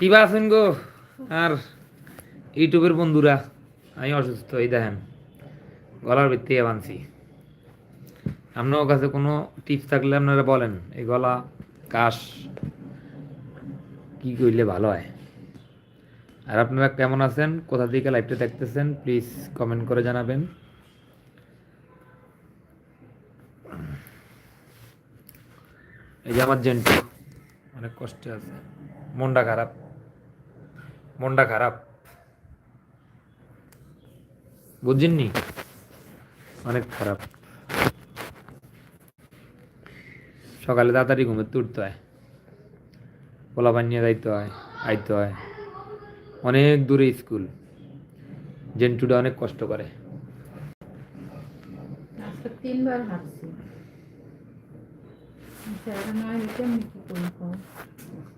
কিবা আছেন গো? আর ইউটিউবের বন্ধুরা, আমি অসুস্থ, এই দেখেন, গলার ভিত্তিকে বানছি আপনার কাছে কোনো টিপস থাকলে আপনারা বলেন, এই গলা, কাশ, কি করলে ভালো হয়? আর আপনারা কেমন আছেন? কোথা থেকে লাইভটা দেখতেছেন? প্লিজ কমেন্ট করে জানাবেন। এই যে আমার জেন্টু, অনেক কষ্টে আছে, মনটা খারাপ। মনটা খারাপ। বুঝছেননি অনেক খারাপ। সকালে তাড়াতাড়ি ঘুমে তুলতে হয়। পোলা বানিয়ে যাইতে হয় আইতে হয়। অনেক দূরে স্কুল। জেন্টুটা অনেক কষ্ট করে। তিনবার হাঁটছি?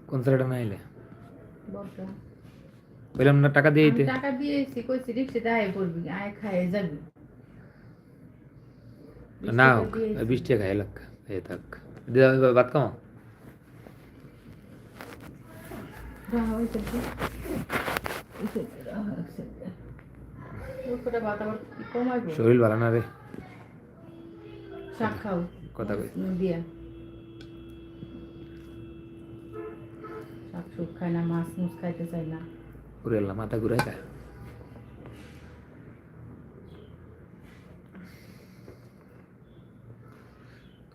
কোন স্যারটা না বলতো। বললাম না টাকা দিয়ে দিতে টাকা দিয়েছি কইছি রিক্সাতে আয় করবি আয় খায় যাবি না হোক বিশ টাকা এলাক এ থাক দিয়ে ভাত খাও রাহা হয়েছে কি? হয়েছে কি? রাহা হয়েছে কি? ওর করে ভাত আবার কি কমাইবো? শরীর ভালো না রে কথা কই দিয়া শাক সুক খায় না মাছ মুছ খাইতে চাই না Gurela mata gureka.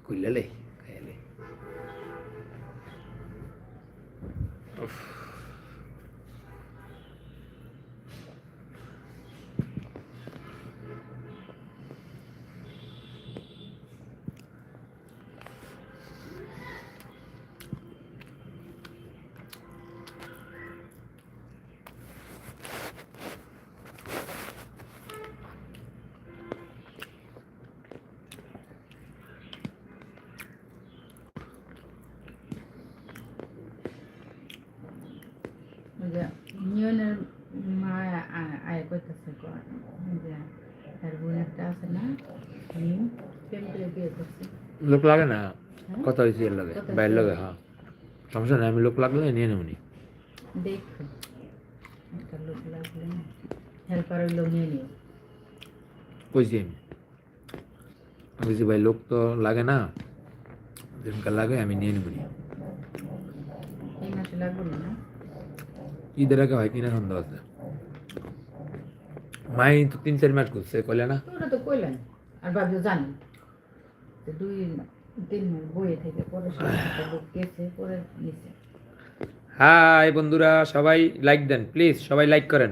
Kuilele, kaele. Uff. লোক লাগে না? কথা হয়েছে এর লাগে বাইরের। লাগে হ্যাঁ। সমস্যা নেই আমি লোক লাগলে নিয়ে নেবনি কইছি আমি। বলছি ভাই লোক তো লাগে না যেমন লাগে আমি নিয়ে নেবনি ঈদের আগে হয় কিনা সন্দেহ আছে। মাই তো তিন চার মাস করছে কইলে না? ওটা তো কইলেন আর ভাবিও জানি। হাই বন্ধুরা, সবাই লাইক দেন, প্লিজ, সবাই লাইক করেন।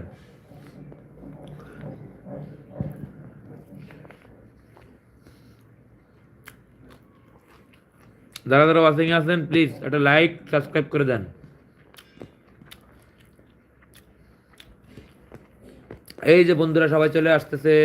যারা যারা ওয়াচিং আছেন, প্লিজ, একটা লাইক, সাবস্ক্রাইব করে দেন। এই যে বন্ধুরা, সবাই চলে আসতেছে।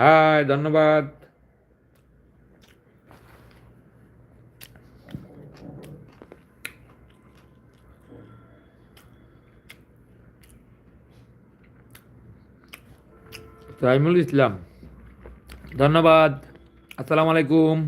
হাই ধন্যবাদ। তাইমুল ইসলাম ধন্যবাদ। আসসালামু আলাইকুম।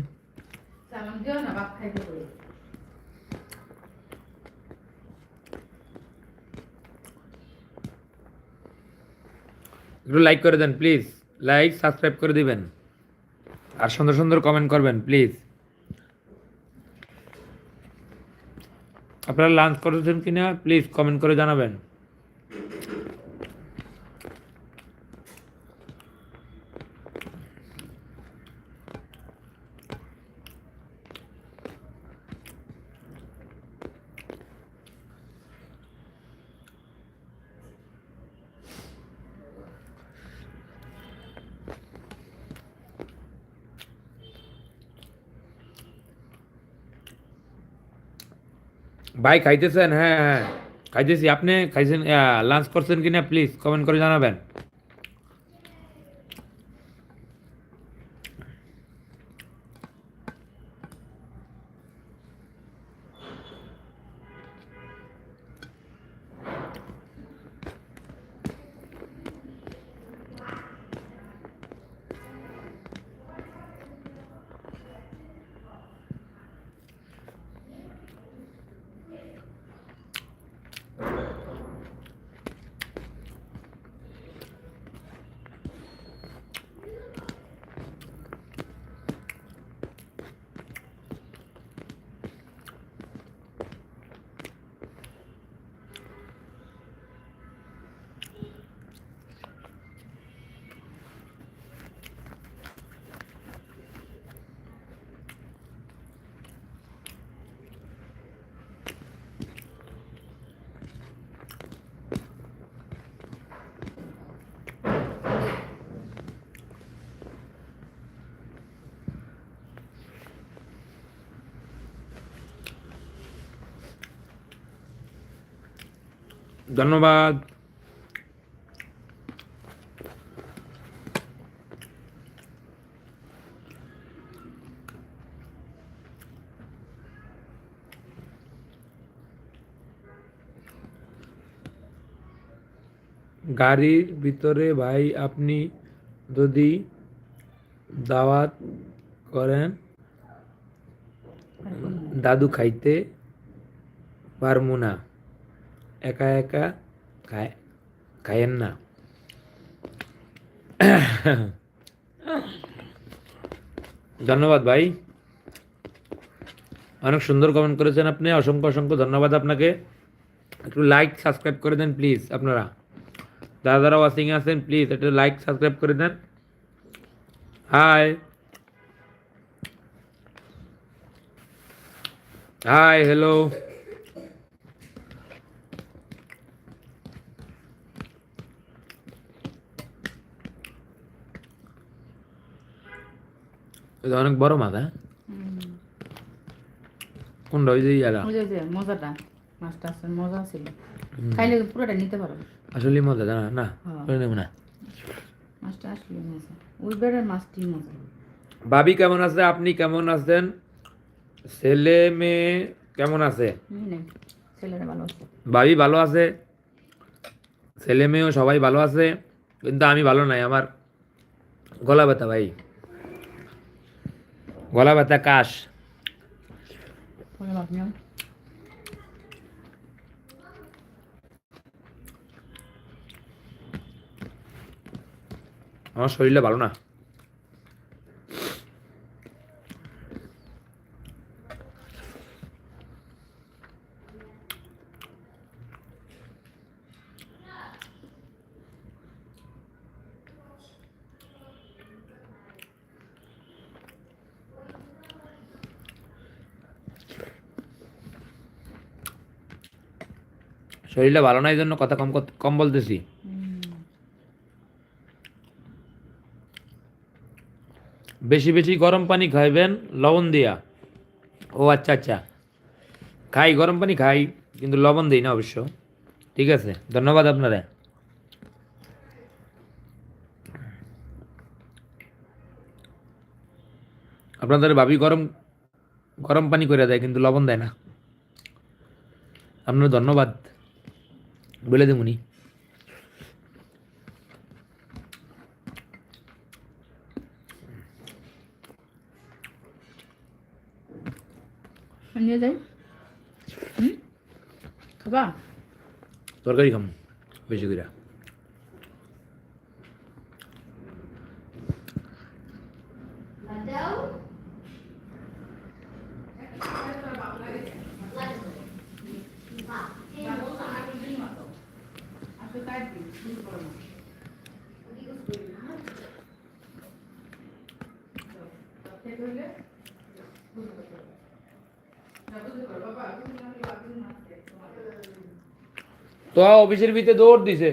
একটু লাইক করে দেন প্লিজ লাইক সাবস্ক্রাইব করে দিবেন। আর সুন্দর সুন্দর কমেন্ট করবেন প্লিজ আপনারা লাঞ্চ করেছেন কিনা প্লিজ কমেন্ট করে জানাবেন। ভাই খাইতেছেন? হ্যাঁ হ্যাঁ খাইতেছি। আপনি খাইছেন লাঞ্চ করছেন কিনা প্লিজ কমেন্ট করে জানাবেন। ধন্যবাদ। গাড়ির ভিতরে ভাই আপনি যদি দাওয়াত করেন দাদু খাইতে পারমু না। একা একা খায়, খায়েন না। ধন্যবাদ ভাই। অনেক সুন্দর কমেন্ট করেছেন আপনি, অসংখ্য অসংখ্য ধন্যবাদ আপনাকে। একটু লাইক সাবস্ক্রাইব করে দেন প্লিজ আপনারা। যারা যারা ওয়াচিংয়ে আছেন প্লিজ একটু লাইক সাবস্ক্রাইব করে দেন। হাই হাই হ্যালো এটা অনেক বড় মাছ হ্যাঁ? কোনটা? ওই যে ইয়ারা ওই যে মজাটা। মাছটা আছে মজা ছিল। খাইলে পুরোটা নিতে পারো। আসলে মজা না হ্যাঁ। করে নেব না। মাছটা আসলে মজা। ওই বেড়ের মাছটি মজা। ভাবি কেমন আছে? আপনি কেমন আছেন? ছেলে মেয়ে কেমন আছে? হুম, ছেলেরা ভালো আছে। ভাবি ভালো আছে? ছেলে মেয়েও সবাই ভালো আছে? কিন্তু আমি ভালো নাই আমার গলা ব্যথা ভাই। গলা ব্যথা কাশ পরে ভাবলাম আমার শরীরটা ভালো না শরীরটা ভালো না এই জন্য কথা কম কম বলতেছি। বেশি বেশি গরম পানি খাইবেন, লবণ দিয়া। ও আচ্ছা আচ্ছা। খাই, গরম পানি খাই, কিন্তু লবণ দিই না অবশ্য। ঠিক আছে, ধন্যবাদ আপনারা। আপনাদের ভাবি গরম গরম পানি করে দেয়, কিন্তু লবণ দেয় না। আপনার ধন্যবাদ। বলে দেবুনি নিয়ে যাই। খাবা? তরকারি খাম বেশি করে তো অফিসের ভিতরে দৌড় দিছে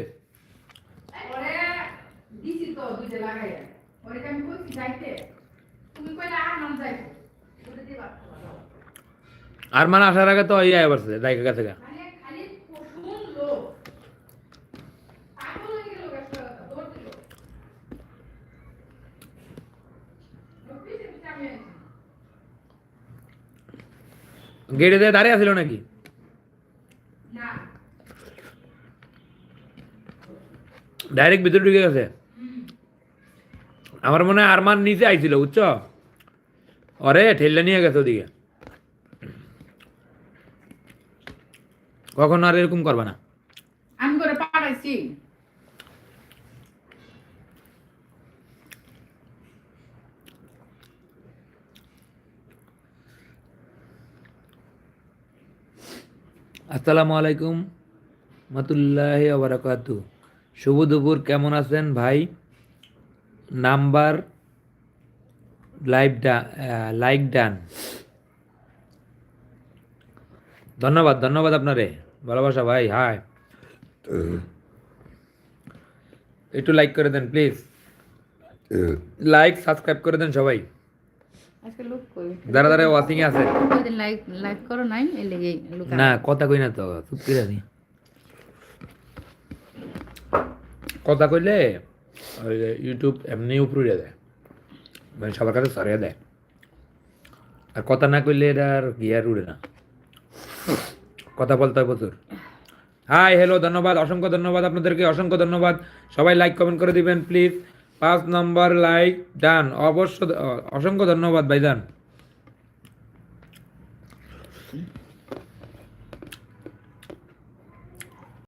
দিছি তো দুইটা লাগাইয়া পরে আমি কইছি যাইতে তুমি কইলে আর নাম যাইবো ওটা দিবা আর মানে আসার আগে তো ইয়ে আবার দায়িকা কাছে গা মানে খালি শুন লোক পাগল হয়ে গেল গাছটা দৌড় দিল লোক পিছে পিছে আমি আইছি। গেটে দিয়ে দাঁড়িয়ে আছিল নাকি? ডাইরেক্ট ভিতরে ঢুকে গেছে? আমার মনে হয় আরমান নিচে আইছিল বুঝছ? অরে ঠেললে নিয়ে গেছে ওদিকে। কখনো আর এরকম করবে না। আমি করে পাঠাইছি। আসসালামু আলাইকুম মাতুল্লাহ আবরাকাতু শুভ দুপুর কেমন আছেন ভাই? নাম্বার লাইভ ডা লাইক ডান। ধন্যবাদ ধন্যবাদ আপনারে। ভালোবাসা ভাই হাই। একটু লাইক করে দেন প্লিজ। লাইক সাবস্ক্রাইব করে দেন সবাই। আজকে লোক কই যারা যারা ওয়াচিং আছে। কয়দিন লাইভ লাইভ করো নাই এই লেগে লোক না কথা কই না তো চুপ করে আছি কথা কইলে ইউটিউব এমনি উপরে দেয়। মানে সবার কাছে সরিয়ে দেয়। আর কথা না কইলে এটা আর গিয়ার উড়ে না। কথা বলতে হয় প্রচুর। হাই হ্যালো ধন্যবাদ অসংখ্য ধন্যবাদ আপনাদেরকে অসংখ্য ধন্যবাদ। সবাই লাইক কমেন্ট করে দিবেন প্লিজ পাঁচ নম্বর লাইক ডান। অবশ্য অসংখ্য ধন্যবাদ ভাইজান।